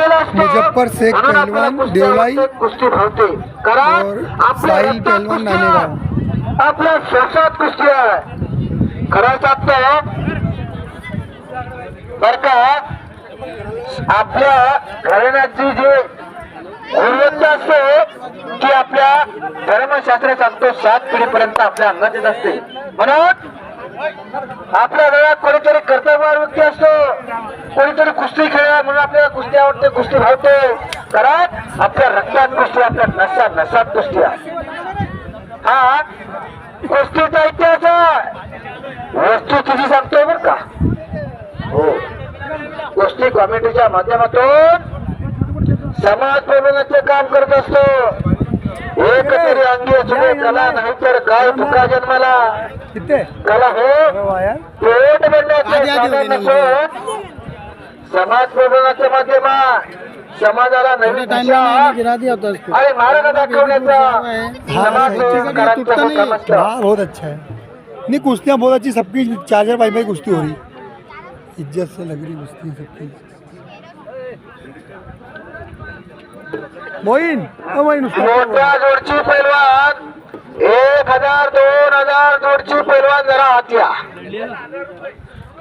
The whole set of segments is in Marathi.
मुजफ्फर शेख पहलवान, देवलाई और साहिल पहलवान. नाणेगाव. आपल्या श्वासात कुस्ती आहे बर का आपल्या घराण्याची जी गुणवत्ता असते ती आपल्या धर्मशास्त्र सांगतो सात पिढीपर्यंत आपल्या अंगात येत असते म्हणून आपल्या वेळात कोणीतरी कर्तव्यवान व्यक्ती असतो कोणीतरी कुस्ती खेळा म्हणून आपल्याला कुस्ती आवडते कुस्ती भावते. कारण आपल्या रक्तात कुस्ती आपल्या नसात नसात कुस्ती आहे. हा कुस्तीचा इतिहास आहे. वस्तू तुझी सांगतोय बर का? हो. कुस्ती कॉमेडीच्या माध्यमातून समाज प्रबोधनाचे काम करत असतो. एक तरी अंगी असणे कला नाही तर काय तुका जन्माला। किती कला हो? पेट बनण्याचे समाज प्रबोधनाच्या माध्यमात समाजाला नवीन दिशा। आणि मार्ग दाखवण्याचा बहुत अच्छा है। नहीं कुश्तियाँ बहुत अच्छी सबकी चार्जर पाई पाई कुश्ती हो रही। इज़्ज़त से लग रही कुश्ती सबकी। मोइन ओ मोइन उसको। मोठ्या जोडची पैलवान एक हजार दोन हजार जोडची पैलवान जरा हात्या.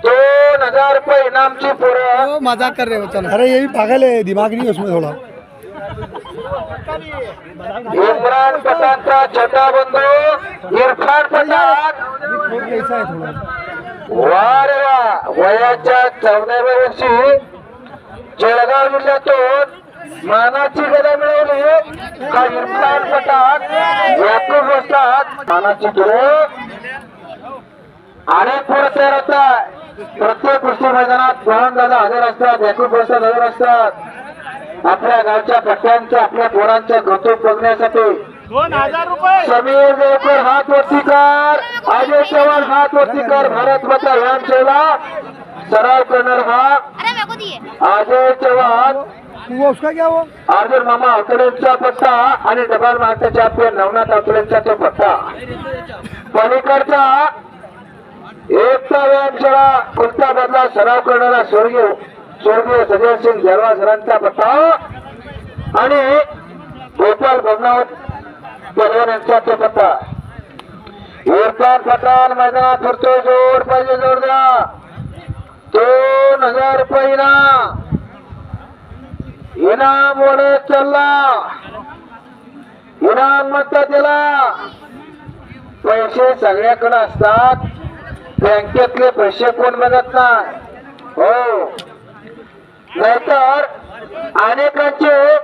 दोन हजार रुपये इनामची पोरं. ओ, मजाक कर रहे हो चलो. अरे ये भी पागल है दिमाग नहीं है उसमें थोड़ा। इम्रान पठाणचा छोटा बंधू इरफान पठाण. ऐसा है थोड़ा वा रे वा वयाच्या चौदाव्या वर्षी जळगाव जिल्ह्यातून मानाची गदा मिळवली. हा इरफान पठाण याकूब असतात मानाची गुरु अनेक पोरं तयार होतात प्रत्येक कुस्ती मैदानात मोहन दादा हजर असतात. याकूब असतात हजर असतात. आपल्या गावच्या पट्ट्यांच्या आपल्या पोरांचं कौतुक बघण्यासाठी. दोन हजार रुपये. समीर देवकर हात वरती कर. अजय चव्हाण हात वरती कर. भारत माता व्यायाम सेवा. सराव करणार हा. को अजय चव्हाण. वो उसका क्या हुआ? अर्जुन मामा अवतडेंचा पत्ता आणि डबल मार्ट आपल्या नवनाथ अवतडेंचा तो पत्ता. पलीकडचा एकता व्यायामशाळा कोणता बदला सराव करणारा स्वर्गीय स्वर्गीय सजय सिंग जरवा सरांचा पत्ता. आणि गोपाल भवनावत पलवान यांचा तो पत्ता. इरफान पठाण मैदानात फिरतोय जोर पाहिजे जोड द्या दोन हजार रुपये इनाम इनाम चालला इनाम म्हणतात त्याला पैसे सगळ्याकडे असतात. बँकेतले पैसे कोण बघत नाही? हो. नाहीतर अनेकांचे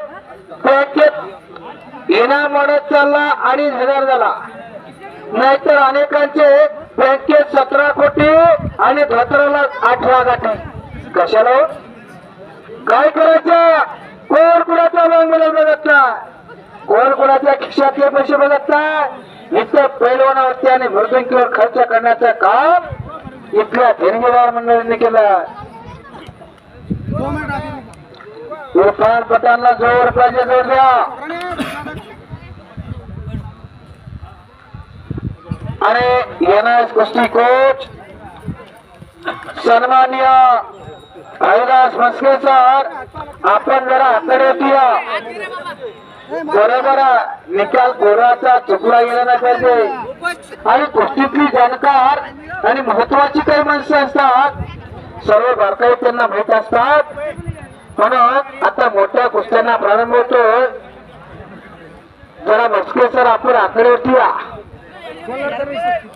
बँकेत इनाम वाढत चालला अडीच हजार झाला. नाहीतर अनेकांचे बँकेत सतरा कोटी आणि धोत्राला अठरा गाठी कशाला हो? काय करायचं? कोण कुणाचा मागणी बघत नाही कोण कुणाच्या खिशातले पैसे बघत नाही इथं पैलवानावरती आणि मृदुंकीवर खर्च करण्याचं काम इथल्या देणगीदार मंडळींनी केलं. इरफान पठाणला जोर पाहिजे जोर द्या. आणि एन एस कुस्ती कोच सन्मान्य हरिदास मस्के आपण जरा हाताने या बरोबर निकाल कोराचा चुकला गेला नाही पाहिजे. आणि कुस्तीतली जाणकार आणि महत्वाची काही माणसं असतात. सर्व बारकाई त्यांना माहीत असतात. म्हणून आता मोठ्या कुस्त्यांना प्रारंभ होतो. जरा मस्के सर आपण आकडेवरती या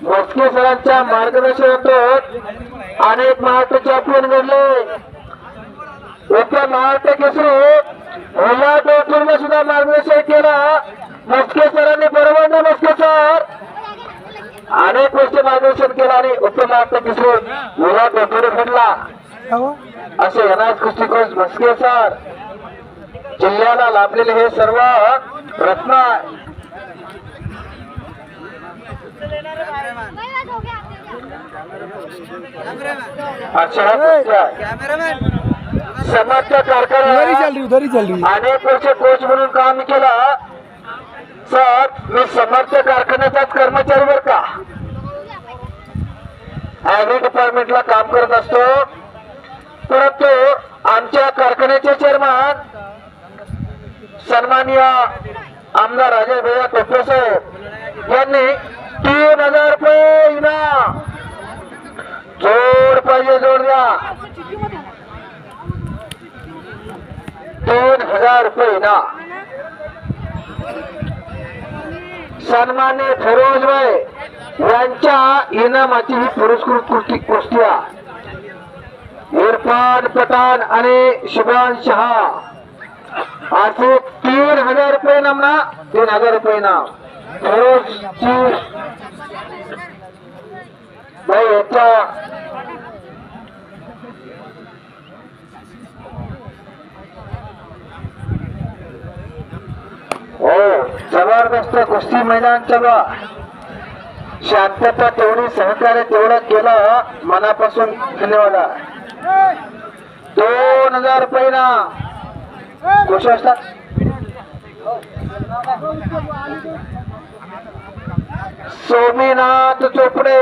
मस्के सरांच्या मार्गदर्शन होतो अनेक महाराष्ट्र चॅम्पियन घडले एका महाराष्ट्र केसरी. महिला सुद्धा मार्गदर्शन केला. मस्के सरांनी बरोबर ना मस्के सर अनेक गोष्टी मार्गदर्शन केलं आणि उपमहाराष्ट्र केसरी. ओला डॉक्टर घडला असे अनाज कुस्तीकोच मस्के सर जिल्ह्याला लाभलेले हे सर्व रत्न. अच्छा गया अशा ह्या कुस्त्या आहेत. समर्थ उधर कारखाना चल रही उधर चल रही अनेक वर्ष कोच म्हणून काम केलं. सर मी समर्थ कारखान्याचाच कर्मचारी बर का? ऍग्री डिपार्टमेंटला काम करत असतो. परंतु आमच्या कारखान्याचे चेअरमन सन्माननीय आमदार राजेश भैया टोपे साहेब यांनी तीन हजार रुपये इनाम. जोड पाहिजे जोड द्या. दोन हजार रुपये इनाम सन्मान्य फिरोजभाई यांच्या इनामाची ही पुरस्कृत कृती कुस्ती इरफान पठाण आणि शुभान शहा. असे तीन हजार रुपये नाम ना तीन हजार रुपये नाम. फिरोजची भाई याच्या हो जबरदस्त कुस्ती मैदान चालू. शांतता तेवढी सहकार्य तेवढं केलं मनापासून धन्यवाद. दोन हजार रुपये ना. खुश असतात सोमीनाथ चोपडे.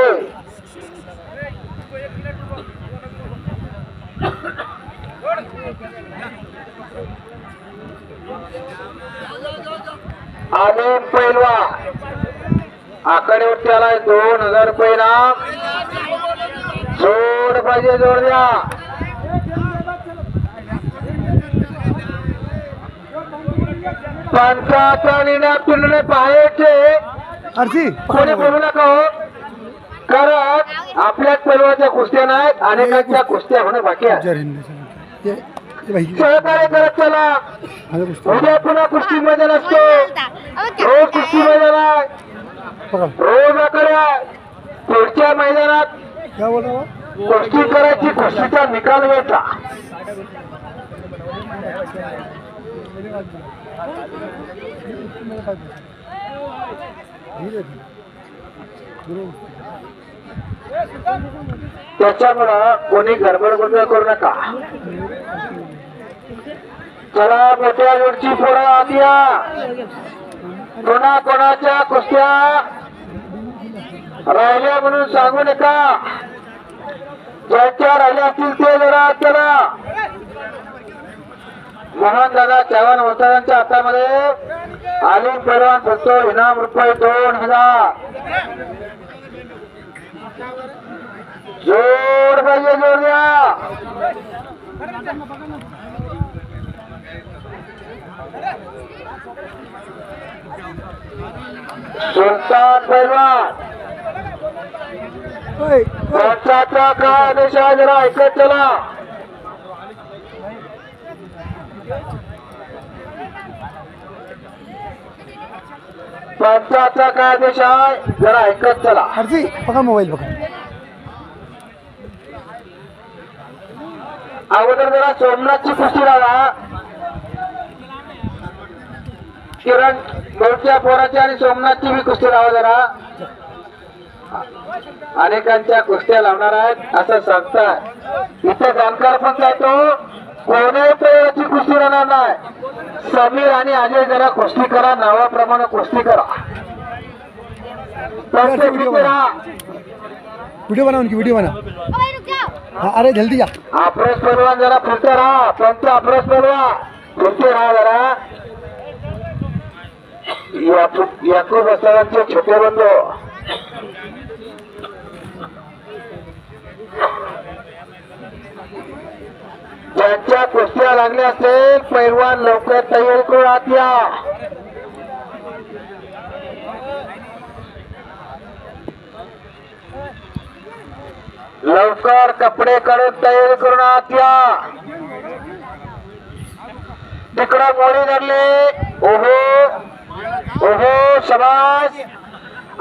आलिम पैलवा आकडेवरती आलाय. दोन हजार ना जोड पाहिजे जोड द्या. पंचाचा निर्णय पिंडले पाहायचे. कोणी बोलू नका हो. कारण आपल्याच पैलवाच्या कुस्त्या नाहीत अनेकांच्या कुस्त्या होणं बाकी आहे. सहकार्य करत चला. उद्या पुन्हा कुस्ती मैदान असतो रोज कुस्ती मैदान आहे. रोज आकडे आहे पुढच्या मैदानात क्या बोल रहा हो? कुस्ती करायची कुस्तीचा निकाल. बरोबर. त्याच्यामुळं कोणी गडबड गोंधळ करू नका चला मोठ्या जोडची पोरं आत या कोणा कोणाच्या कुस्त्या? राहिल्या म्हणून सांगू नका. ज्याच्या राहिल्या असतील ते जरा चला करा. मोहन दादा चव्हाण वसायांच्या हातामध्ये आलिम परवान फक्त. इनाम रुपये दोन हजार. जोड पाहिजे जोर द्या. सुलतान पैलवान. पंचाचा काय आदेश आहे जरा ऐकत चला. पंचाचा काय आदेश आहे जरा ऐकत चला. आरसी पकड मोबाईल पकड अगोदर जरा सोमनाथची कुस्ती लावा किरण मोठ्या पोराची आणि सोमनाथची बी कुस्ती लावा जरा. अनेकांच्या कुस्त्या लावणार आहेत असं सांगताय. इथे जाणकार पण जातो कोणाही प्रेमाची कुस्ती राहणार नाही. समीर आणि अजय जरा कुस्ती करा नावाप्रमाणे कुस्ती करा. व्हिडिओ बना उनकी व्हिडिओ बना अरे जल्दी जा अप्रोच पैलवान जरा फिरते राहा. पंच अप्रोच पैलवान फिरते राहा जरा. याकूब याकूब छोटे बंधू. ज्यांच्या कुस्त्या लागल्या असेल पैलवान लवकर तयार करून आत या. लवकर कपडे काढून तयारी करून आत या. तिकडं मोडी धरले. शाबास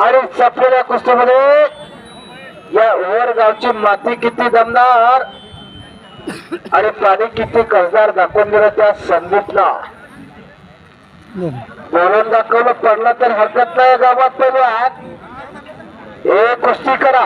आणि सफलेल्या कुस्तीमध्ये या ओव्हर गावची माती किती दमदार. आणि पाणी किती कसदार दाखवून दिलं त्या संदीपला. बोलून दाखवलं पडलं तर हरकत नाही गावात पहिल्या हे कुस्ती करा.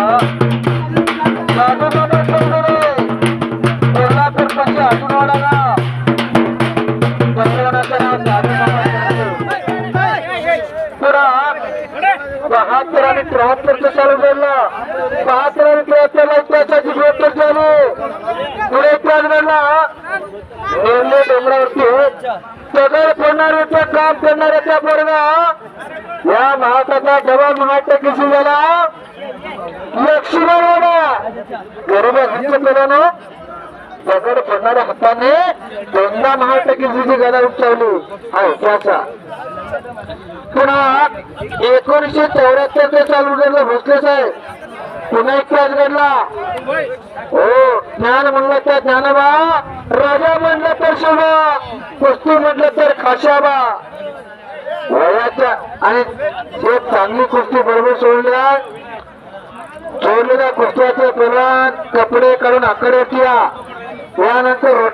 नेमले डोंगरावरती सगळे फोडणारे काम करणाऱ्या त्या पोरगा. या महाराष्ट्राचा जवान महाटकीशी झाला? लक्ष्मण गरीब केल्यानं दगड पडणाऱ्या हाताने दोनदा महाटकीची गदा उठवली हा हो, त्याचा. पुन्हा एकोणीशे चौऱ्याहत्तर ते चालू झालं भोसले साहेब. पुन्हा इतिहास घडला. हो ज्ञान म्हणलं त्या ज्ञानबा. राजा म्हटलं तर शोभा कुस्ती म्हटलं तर खाशाबा. वयाच्या आणि जे चांगली कुस्ती बरोबर सोडल्या सोडलेल्या कुस्त्याचे प्रमाण कपडे काढून आकडे या. यानंतर